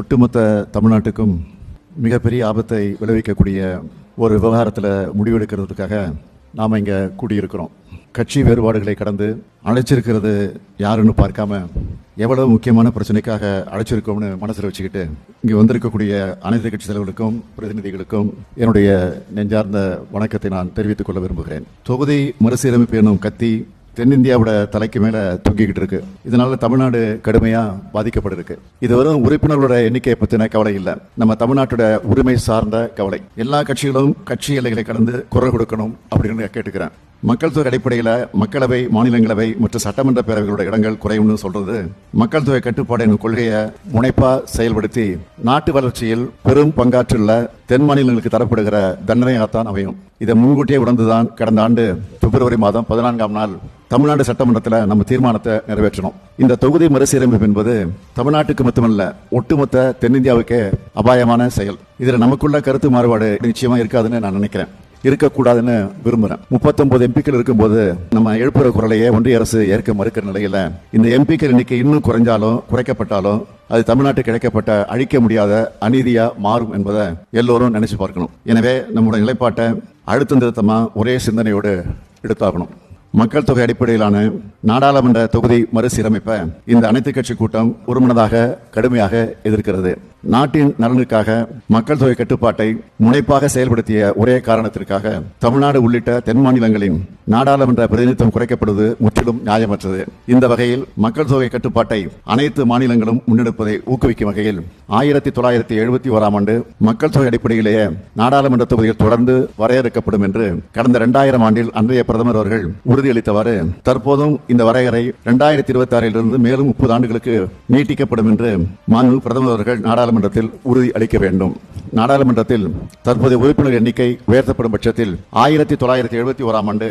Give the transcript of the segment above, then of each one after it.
ஒட்டுமொத்த தமிழ்நாட்டுக்கும் மிகப்பெரிய ஆபத்தை விளைவிக்கக்கூடிய ஒரு விவகாரத்தில் முடிவெடுக்கிறதுக்காக நாம் இங்கே கூடியிருக்கிறோம். கட்சி வேறுபாடுகளை கடந்து அழைச்சிருக்கிறது யாருன்னு பார்க்காம எவ்வளவு முக்கியமான பிரச்சனைக்காக அழைச்சிருக்கோம்னு மனசில் வச்சுக்கிட்டு இங்கே வந்திருக்கக்கூடிய அனைத்து கட்சி தலைவர்களுக்கும் பிரதிநிதிகளுக்கும் என்னுடைய நெஞ்சார்ந்த வணக்கத்தை நான் தெரிவித்துக் கொள்ள விரும்புகிறேன். தொகுதி மறுசீரமைப்பு எனும் கத்தி தென்னிந்தியாவோட தலைக்கு மேல தொங்கிக்கிட்டு இருக்கு. இதனால தமிழ்நாடு கடுமையா பாதிக்கப்பட்டிருக்கு. இது உறுப்பினர்களோட எண்ணிக்கையை பத்தின கவலை இல்லை. நம்ம தமிழ்நாட்டோட உரிமை சார்ந்த கவலை. எல்லா கட்சிகளும் கட்சி எல்லைகளை கடந்து குரல் கொடுக்கணும் அப்படின்னு கேட்டுக்கிறேன். மக்கள் தொகை அடிப்படையில் மக்களவை மாநிலங்களவை மற்றும் சட்டமன்ற பேரவைகளோட இடங்கள் குறையும்னு சொல்றது மக்கள் தொகை கட்டுப்பாடு என்ற கொள்கையை முனைப்பா செயல்படுத்தி நாட்டு வளர்ச்சியில் பெரும் பங்காற்றுள்ள தென் மாநிலங்களுக்கு தரப்படுகிற தண்டனையாகத்தான் அமையும். இதை முன்கூட்டியே உணர்ந்துதான் கடந்த ஆண்டு பிப்ரவரி மாதம் பதினான்காம் நாள் தமிழ்நாடு சட்டமன்றத்தில் நம்ம தீர்மானத்தை நிறைவேற்றணும். இந்த தொகுதி மறுசீரமைப்பு என்பது தமிழ்நாட்டுக்கு மட்டுமல்ல ஒட்டுமொத்த தென்னிந்தியாவுக்கே அபாயமான செயல். இதில் நமக்குள்ள கருத்து மாறுபாடு நிச்சயமா இருக்காதுன்னு நான் நினைக்கிறேன். இருக்கக்கூடாதுன்னு விரும்புகிறேன் முப்பத்தொன்பது எம்பிக்கள் இருக்கும்போது நம்ம எழுப்புற குரலையே ஒன்றிய அரசு ஏற்க மறுக்கிற நிலையில இந்த எம்பிக்கள் எண்ணிக்கை இன்னும் குறைஞ்சாலும் குறைக்கப்பட்டாலும் அது தமிழ்நாட்டுக்கு கிடைக்கப்பட்ட அழிக்க முடியாத அநீதியா மாறும் என்பதை எல்லோரும் நினைச்சு பார்க்கணும். எனவே நம்முடைய நிலைப்பாட்டை அழுத்தம் திருத்தமா ஒரே சிந்தனையோடு எடுத்தாகணும். மக்கள் தொகை அடிப்படையிலான நாடாளுமன்ற தொகுதி மறுசீரமைப்பை இந்த அனைத்து கட்சி கூட்டம் ஒருமனதாக கடுமையாக எதிர்க்கிறது. நாட்டின் நலனுக்காக மக்கள் தொகை கட்டுப்பாட்டை முனைப்பாக செயல்படுத்திய ஒரே காரணத்திற்காக தமிழ்நாடு உள்ளிட்ட தென் மாநிலங்களின் நாடாளுமன்ற பிரதிநிதித்துவம் குறைக்கப்படுவது முற்றிலும் நியாயமற்றது. இந்த வகையில் மக்கள் தொகை கட்டுப்பாட்டை அனைத்து மாநிலங்களும் முன்னெடுப்பதை ஊக்குவிக்கும் வகையில் ஆயிரத்தி தொள்ளாயிரத்தி எழுபத்தி ஓராம் ஆண்டு மக்கள் தொகை அடிப்படையிலேயே நாடாளுமன்ற தொகுதிகள் தொடர்ந்து வரையறுக்கப்படும் என்று கடந்த இரண்டாயிரம் ஆண்டில் அன்றைய பிரதமர் அவர்கள் உறுதியளித்தவாறு தற்போதும் இந்த வரையறை இரண்டாயிரத்தி இருபத்தி ஆறிலிருந்து மேலும் முப்பது ஆண்டுகளுக்கு நீட்டிக்கப்படும் என்று மாண்பு பிரதமர் அவர்கள் நாடாளுமன்றத்தில் உறுதி அளிக்க வேண்டும். நாடாளுமன்றத்தில் தற்போதைய உறுப்பினர் எண்ணிக்கை உயர்த்தப்படும் பட்சத்தில் ஆயிரத்தி தொள்ளாயிரத்தி எழுபத்தி ஓராம் ஆண்டு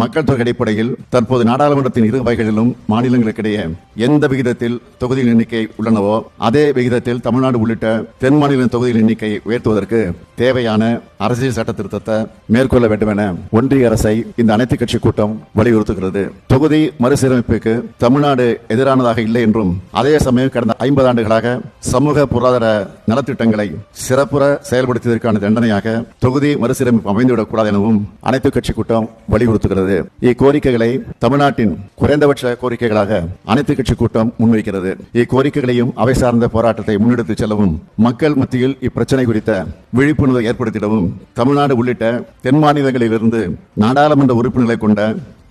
மக்கள் தொகை அடிப்படையில் தற்போது நாடாளுமன்றத்தின் இரு வகைகளிலும் மாநிலங்களுக்கிடையே எந்த விகிதத்தில் தொகுதியின் எண்ணிக்கை உள்ளனவோ அதே விகிதத்தில் தமிழ்நாடு உள்ளிட்ட தென் மாநில தொகுதியின் எண்ணிக்கை உயர்த்துவதற்கு தேவையான அரசியல் சட்ட திருத்தத்தை மேற்கொள்ள வேண்டும் என ஒன்றிய அரசை இந்த அனைத்து கட்சி கூட்டம் வலியுறுத்துகிறது. தொகுதி மறுசீரமைப்புக்கு தமிழ்நாடு எதிரானதாக இல்லை என்றும் அதே சமயம் கடந்த ஐம்பது ஆண்டுகளாக சமூக பொருளாதார நலத்திட்டங்களை சிறப்புற செயல்படுத்தியதற்கான தண்டனையாக தொகுதி மறுசீரமைப்பு அமைந்துவிடக் கூடாது எனவும் அனைத்து கட்சி கூட்டம் வலியுறுத்துகிறது. இக்கோரிக்கைகளை தமிழ்நாட்டின் குறைந்தபட்ச கோரிக்கைகளாக அனைத்து கட்சி கூட்டம் முன்வைக்கிறது. இக்கோரிக்கைகளையும் அவை சார்ந்த போராட்டத்தை முன்னெடுத்துச் செல்லவும் மக்கள் மத்தியில் இப்பிரச்சனை குறித்த விழிப்புணர்வை ஏற்படுத்திடவும் தமிழ்நாடு உள்ளிட்ட தென் மாநிலங்களிலிருந்து நாடாளுமன்ற உறுப்பினர்களை கொண்ட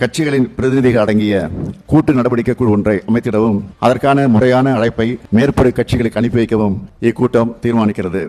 கட்சிகளின் பிரதிநிதிகள் அடங்கிய கூட்டு நடவடிக்கை குழு ஒன்றை அமைத்திடவும் அதற்கான முறையான அழைப்பை மேற்படி கட்சிகளுக்கு அனுப்பி வைக்கவும் இக்கூட்டம் தீர்மானிக்கிறது.